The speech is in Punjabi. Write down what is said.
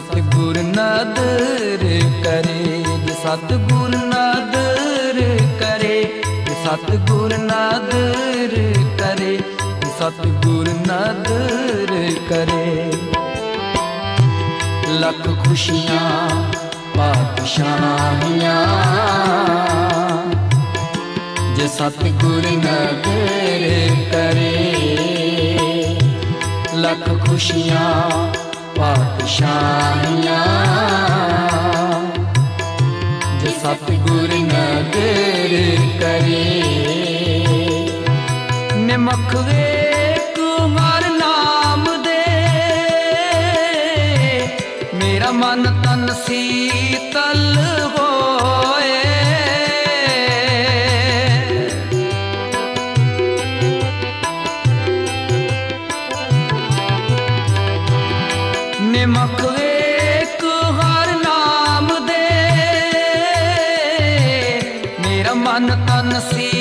ਸਤਿਗੁਰ ਨਦਰ ਕਰੇ, ਜੇ ਸਤਿਗੁਰ ਨਦਰ ਕਰੇ, ਜੇ ਸਤਿਗੁਰ ਨਦਰ ਕਰੇ, ਜੇ ਸਤਿਗੁਰ ਨਦਰ ਕਰੇ। ਲੱਖ ਖੁਸ਼ੀਆਂ, ਪਾਤਸ਼ਾਹੀਆਂ, ਜੇ ਸਤਿਗੁਰ ਨਦਰ ਕਰੇ, ਲੱਖ ਖੁਸ਼ੀਆਂ ਸਤਿਗੁਰ ਨਦਰ ਕਰੇ। ਨਿਮਖ ਵੇਖ ਹਰ ਨਾਮ ਦੇ। ਮੇਰਾ ਮਨ ਤਨ ਸੀਤਲ ਹੋਏ। ਨਿਮਖ ਵੇਖ así.